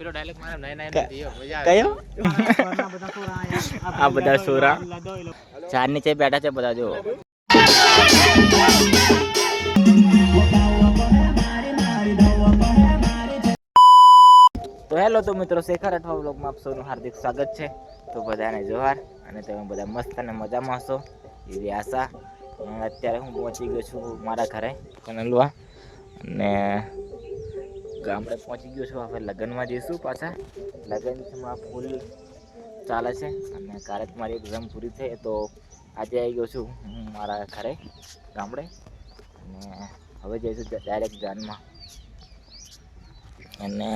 પેલો ડાયલોગ મારે નય નય મજા આવે કયો આ બધા સોરા ચાર નીચે બેઠા છે બધા જો તો હેલો તો મિત્રો શેખર અઠવા બ્લોગમાં આપ સૌનું હાર્દિક સ્વાગત છે તો બધાને જોહાર અને તમે બધા મસ્ત અને મજામાં હશો એવી આશા અત્યારે હું પહોંચી ગયો છું મારા ઘરે કનલવા અને ગામડે પહોંચી ગયો છું. હવે લગ્નમાં જઈશું પાછા. લગ્નમાં ફૂલ ચાલે છે. અને કાલે જ મારી એક્ઝામ પૂરી થઈ તો આજે આવી ગયો છું હું મારા ઘરે, ગામડે. અને હવે જઈશું ડાયરેક્ટ જાનમાં. અને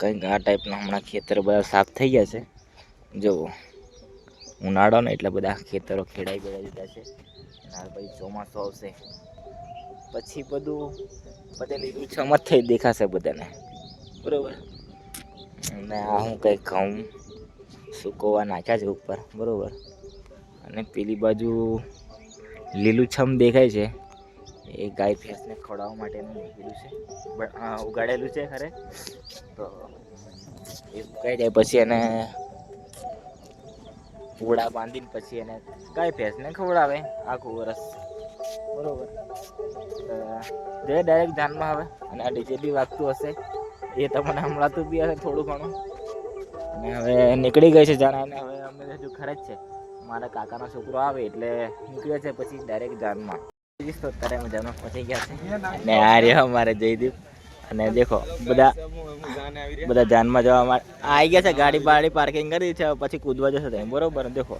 કંઈક આ ટાઈપના હમણાં ખેતર બધા સાફ થઈ ગયા છે. જુઓ ઉનાળો ને એટલે બધા ખેતરો ખેડાઈ બેડાઈ દીધા છે. અને પછી ચોમાસું આવશે. પછી બધું બધે લીલું જ થઈ દેખાશે બધાને. બરોબર. અને આ હું કંઈ ઘઉં સુકોવા નાખ્યા છે ઉપર. બરોબર. અને પેલી બાજુ લીલુંછમ દેખાય છે. એ ગાય ભેંસને ખવડાવવા માટેનું મૂકેલું છે. ઉગાડેલું છે ખરે. તો એ ઉગાઈ જાય પછી એને પૂડા બાંધીને પછી એને ગાય ભેંસને ખવડાવે આખું વરસ. બરોબર. તો જે ડાયરેક્ટ જાનમાં હવે. અને આ ડીજે બી વાગતું હશે. એ તમને હમણાં બી હશે થોડું ઘણું. અને હવે નીકળી ગઈ છે જાણે અને હવે અમે હજુ ખરે જ છે. મારા કાકાનો છોકરો આવે એટલે નીકળ્યો છે પછી ડાયરેક્ટ જાનમાં અત્યારે ગયા છે. અને આ રહ્યો અમારે જયદીપ. અને દેખો, બધા બધા જાનમાં જવા માટે ગયા છે, ગાડી બાડી પાર્કિંગ કરી છે પછી કૂદવા જશે બરોબર, દેખો.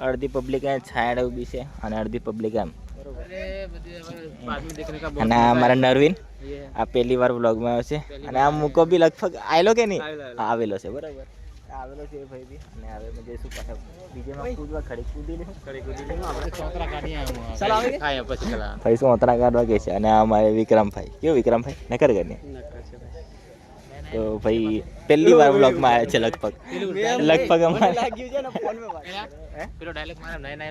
અડધી પબ્લિક છાંયડ ઊભી છે અને અડધી પબ્લિક એમ. અને આ મારા નરવિન આ પહેલી વાર વ્લોગમાં આવ્યો છે. અને આ મૂકો બી લગભગ આવેલો કે નહીં? આવેલો છે બરાબર. આવેલો અને હવે શું ઓતરા કાઢવા કે છે? અને આ મારે વિક્રમભાઈ. કેવું વિક્રમભાઈ? નકર કરીને તો ભાઈ પહેલી વાર વ્લોગમાં આવ્યા છે લગભગ. લગભગ અમારે. પેલો ડાયલોગ મારે નય નય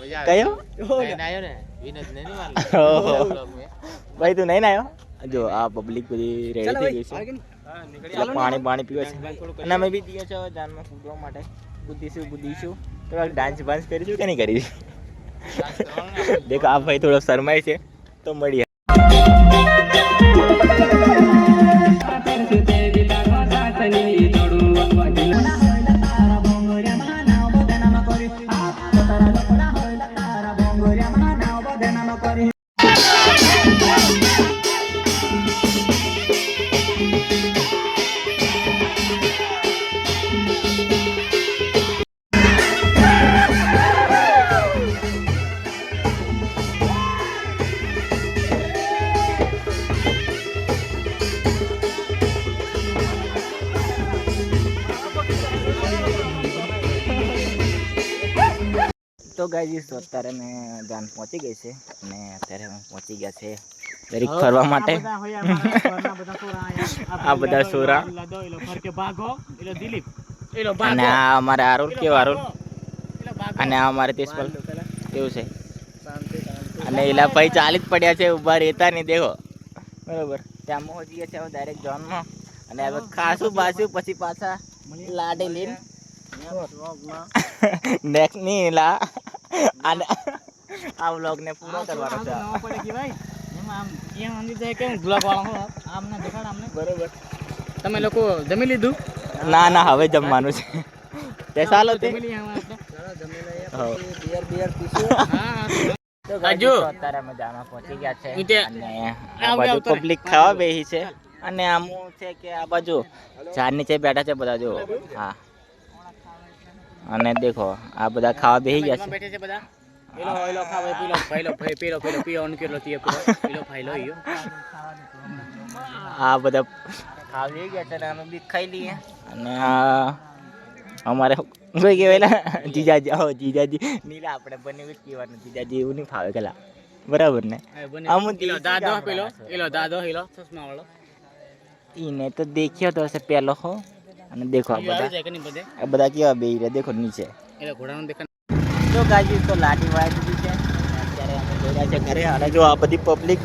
મજા કયો? નય આવ્યો ને વિનોદ નહીં મારલો ઓહો. ભાઈ તું નહીં આવ્યો જો આ પબ્લિક બધી રેડી થઈ ગઈ છે. પાણી પાણી પીવે છે. અને અમે બી જઈએ છો જાનમાં કૂદવા માટે. બુદ્ધિશું બુદ્ધિશું. થોડાક ડાન્સ બાન્સ કરીશું કે નહીં કરીશું દેખો આ ભાઈ થોડો શરમાય છે. તો મળીએ. તો ગાઈઝ તો અત્યારે મેં જાન પહોંચી ગઈ છે. અને અત્યારે અમે પહોંચી ગયા છે દરેક ફરવા માટે. આ બધા સોરા અને આ અમારે આરુલ કેવો આરુલ અને આ અમારે તેજપાલ કેવું છે? અને એલા ભાઈ ચાલી જ પડ્યા છે ઊભા રહેતા નહીં દેખો. બરોબર. ત્યાં પહોંચી ગયા છે હવે ડાયરેક્ટ જોનમાં અને હવે ખાસું બાસું પછી પાછા લાડે લઈને. નેક્સ્ટની લા અને આ વ્લોગ ને પૂરો કરવાનો છે. બરોબર. તમે લોકો જમી લીધું? ના ના હવે જમવાનું છે. તે ચાલો તે જમી લઈએ હવે આપણે. તો આજુ. ગાઈઝ તો અત્યારે અમે જામાં પહોંચી ગયા છે. ઈટે અને આ આવ બાજુ આવતો રે. પબ્લિક ખાવા બેહી છે. અને આમ છે કે આ બાજુ ઝાડ નીચે બેઠા છે બધા જો હા. અને દેખો આ બધા ખાવા બેસી ગયા છે બેઠે છે બધા પેલો ઓઈલો ખાવે પેલો ભાઈલો ભાઈ પેલો પેલો પીવાનો કેટલો તીએ પેલો પેલો ભાઈલો ઈયો આ બધા ખાવા બેસી ગયા છે અને અમે બી ખાઈ લઈએ અને આ અમારે કોઈ કહેવાય જીજાજી આવો જીજાજી નીલા આપણે બંને જ કહેવાનું જીજાજી એવું નહીં ફાવે કલા બરાબર ને દાદો પેલો. દાદો ચશ્મા વાળો ઈને તો દેખ્યો તો હશે પેલો હો અને દેખો આ બધા. આ બધા કેવા બે રહ્યા દેખો નીચે. એટલે ઘોડાનો દેખાય તો ગાજી તો લાડી વાળી દીધી છે. અત્યારે અમે જઈ છે ઘરે. અને જો આ બધી પબ્લિક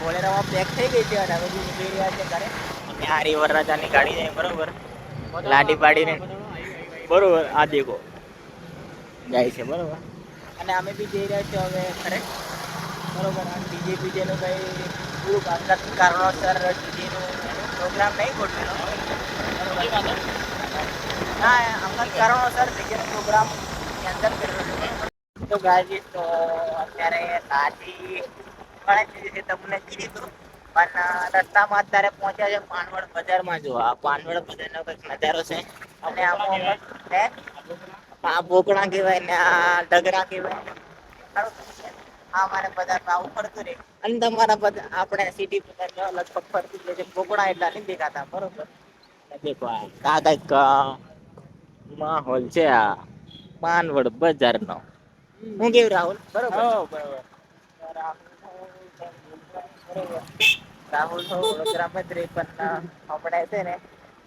બોલેરોમાં પેક થઈ ગઈ છે. અને હવે નીકળી રહ્યા છે ઘરે. અને આ રિવર રાજાની ગાડી જાય બરોબર. લાડી પાડીને. બરોબર આ દેખો. જાય છે બરોબર. અને અમે બી જઈ રહ્યા છીએ હવે ખરે બરોબર આ ડીજે બીજેનું કંઈ પૂરું અંગત કારણોસર ડીજેનું પ્રોગ્રામ નહીં ગોઠવેલો ના અંગત કારણોસર ડીજેનો પ્રોગ્રામ કેન્સલ કર્યો છે. તો ગાજી, તો અત્યારે તાજી ગણેશ છે તમને કીધી. હતું પણ રસ્તામાં અત્યારે પહોંચ્યા છે પાનવડ બજારમાં. જો આ પાનવડ બજારનો કંઈક નજારો છે. અને આમાં આ બોકડા કહેવાય ને આ ડગરા કહેવાય. આ મારે બજારમાં આવું ફરતું રહે. અને તમારા બધા આપણે સિટી બધા લગભગ ફરતું જ રહે છે. બોકડા એટલા નહીં દેખાતા બરોબર? દેખો આ આ માહોલ છે આ. પાનવડ બજારનો. હું કેવું રાહુલ? બરોબર? રાહુલ તો વડોદરામાં જ રહે પણ હમણાં છે ને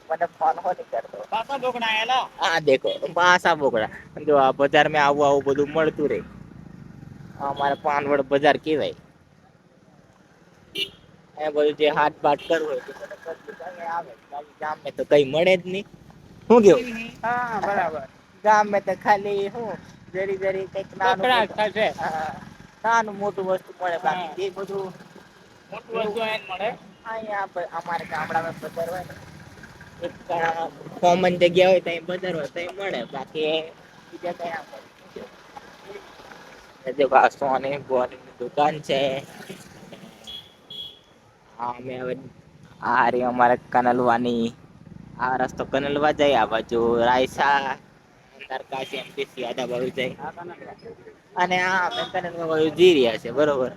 મને ફોન હો નહીં કરતો પાસા બોકડા આયેલા આ દેખો પાસા બોકડા જો આ બજારમાં આવું આવું બધું મળતું રહે. અમારે પાનવડ બજાર કહેવાય. એ બધું જે હાથ બાટ કરવું હોય તે આવે. બાકી તો કઈ મળે જ નહીં. શું કેવું હા બરાબર. ગામે તો ખાલી શું જરી જરી કંઈક નાનું મોટું- થશે નાનું મોટું વસ્તુ મળે બાકી. જે બધું મોટું વસ્તુ મળે. અહીંયા અમારે ગામડામાં બજાર હોય ને એક કોમન જગ્યા હોય ત્યાં બજાર હોય ત્યાં મળે. બાકી બીજા કઈ આપણે. જો આ સોની બોની દુકાન છે. અમે હવે આ રી અમારે કનલવાની. આ રસ્તો કનલવા જાય, આ બાજુ રાયસા દરકાશી એમપીસી, આદા બાજુ જાય. અને આ અમે કનલવા બાજુ જઈ રહ્યા છે બરોબર.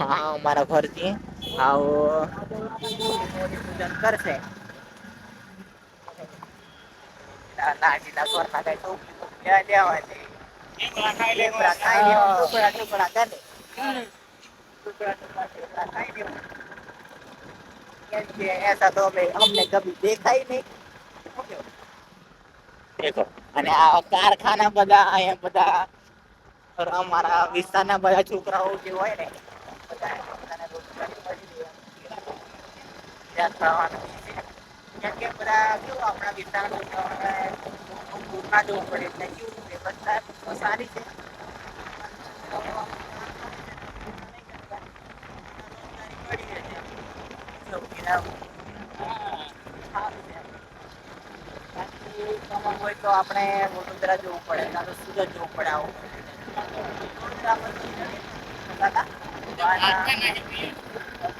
હા, અમારા ઘરથી. આવો. પૂજન કરશે. નાજીના ઘરના કઈ ટોપી બોપી આ કારખાના બધા, અહીંયા બધા અમારા વિસ્તારના બધા છોકરાઓ જે હોય ને, બધા આપણા વિસ્તારના છોકરાઓને પડે એટલે કેવું વ્યવસ્થા તો સારી છે હોય તો આપણે વડોદરા જવું પડે તો સુરત જવું પડે આવું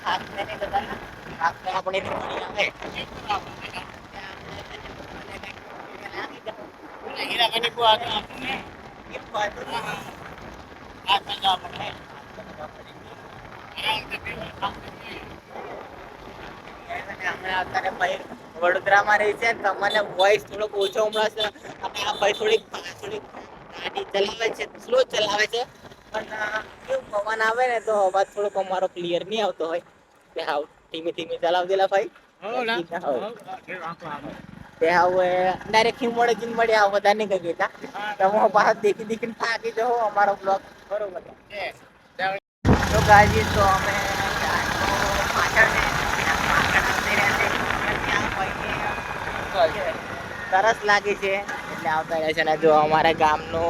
ખાસ કરીને આપણે આવે. ના આ સંજા આપણે અમે અત્યારે ભાઈ વડોદરામાં રહી છે તમારે વોઇસ થોડોક ઓછો હમણાં છે. અને આ ભાઈ થોડીક થોડીક ગાડી ચલાવે છે સ્લો ચલાવે છે. પણ કેવું પવન આવે ને તો અવાજ થોડોક અમારો ક્લિયર નહીં આવતો હોય. કે હાવ ધીમે ધીમે ચલાવજેલા ભાઈ. હો હો. હો તે હવે ડાયરેક્ટ હિમોડે જીન મળે આ બધા નહીં કહી દેતા તમે દેખી દેખીને થાકી જાઓ અમારો બ્લોગ બરોબર. તો તો અમે સરસ લાગી છે. એટલે આવતા રહે છે ને જો અમારા ગામનો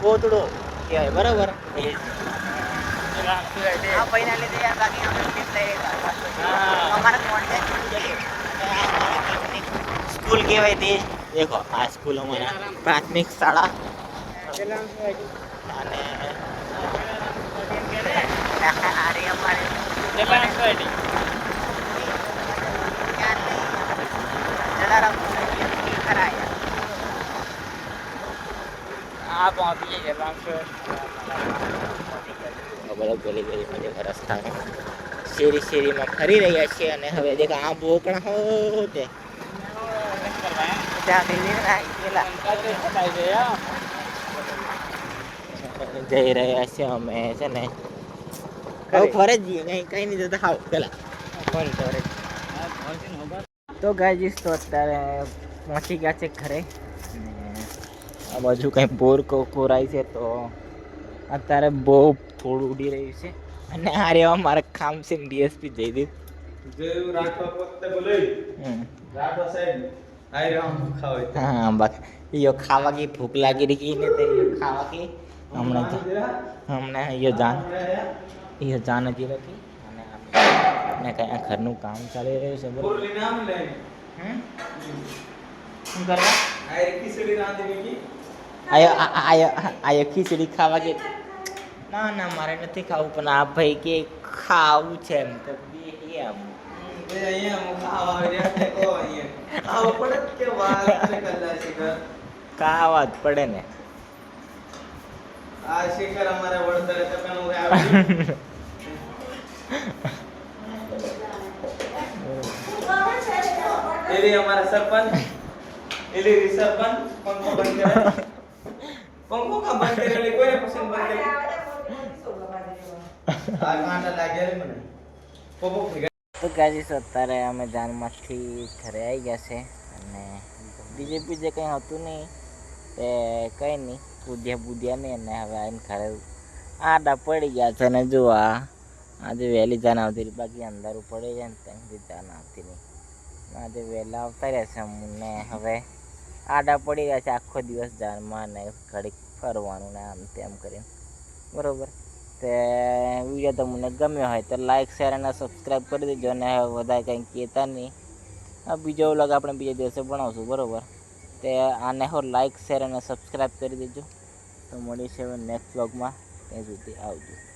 કોતડો કહેવાય, બરોબર? આ લીધે. અમારા સ્કૂલ કહેવાય તે. દેખો, આ સ્કૂલ અમારા પ્રાથમિક શાળા. આ પહોંચી જાય રામસર ગલી ગલીમાં દેખો, રસ્તામાં શેરી શેરીમાં ફરી રહ્યા છે અને હવે દેખો, આ બોકણા હો તે જઈ રહ્યા છે અમે છે ને? ફરે જઈએ કઈ કઈ નહીં જતા હાવ પેલા. તો ગાઈજીસ તો અત્યારે પહોંચી ગયા છે ઘરે. આ બાજુ કંઈ બોર કો કોરાય છે તો અત્યારે બહુ થોડું ઉડી રહ્યું છે. અને આ રેવા મારા ખામ છે ડીએસપી જયદીપ. જેવું રાખવા પોતે સાહેબ. ખાવે હા બસ. યો ખાવા કી ભૂખ લાગી રહી ને તો ખાવા કી હમણાં હમણાં યો જાન યો જાન હતી રહી અને આપણે કઈ ઘરનું કામ ચાલી રહ્યું છે? શું કરવા? કી આયો આયો આયો ખીચડી ખાવા કે ના ના મારે નથી ખાવું પણ આ ભાઈ કે ખાવું છે એમ. તો બે આમ. બે અહીંયા હું ખાવા રહ્યા કો અહીંયા. આવો પડે કે વાત કરે કલ્લા શિખર ખાવા જ પડે ને. આ શિખર અમારે વડતરે તકન હું એલી અમારા સરપંચ. એલી રી સરપંચ પંખો બંધ કરે. પંખો કા બંધ કરે? એલી કોઈને પસંદ બંધ કરે આ ગાંડા લાગે મને. પોપો તો ગાજીસ અત્યારે અમે જાનમાંથી ઘરે આવી ગયા છે અને બીજે બીજે કંઈ હતું નહીં, તે કંઈ નહીં, પૂજ્યા પૂજ્યા નહીં અને હવે આવીને ઘરે આડા પડી ગયા છે અને જો આ, આજે વહેલી જાન આવતી રહી બાકી અંધારું પડી જાય ને ત્યાંથી જાન આવતી નહીં આજે વહેલા આવતા રહ્યા છે અમને હવે આડા પડી ગયા છે, આખો દિવસ જાનમાં ને ઘડીક ફરવાનું ને આમ તેમ કરીને. બરોબર? તે વીડિયો તમને ગમ્યો હોય તો લાઇક શેર અને સબસ્ક્રાઈબ કરી દેજો અને વધારે કંઈ કહેતા નહીં. આ બીજો વ્લોગ આપણે બીજા દિવસે બનાવશું, બરાબર? તે આને હો લાઇક શેર અને સબસ્ક્રાઈબ કરી દેજો. તો મળીશું નેક્સ્ટ વ્લોગમાં ત્યાં સુધી આવજો.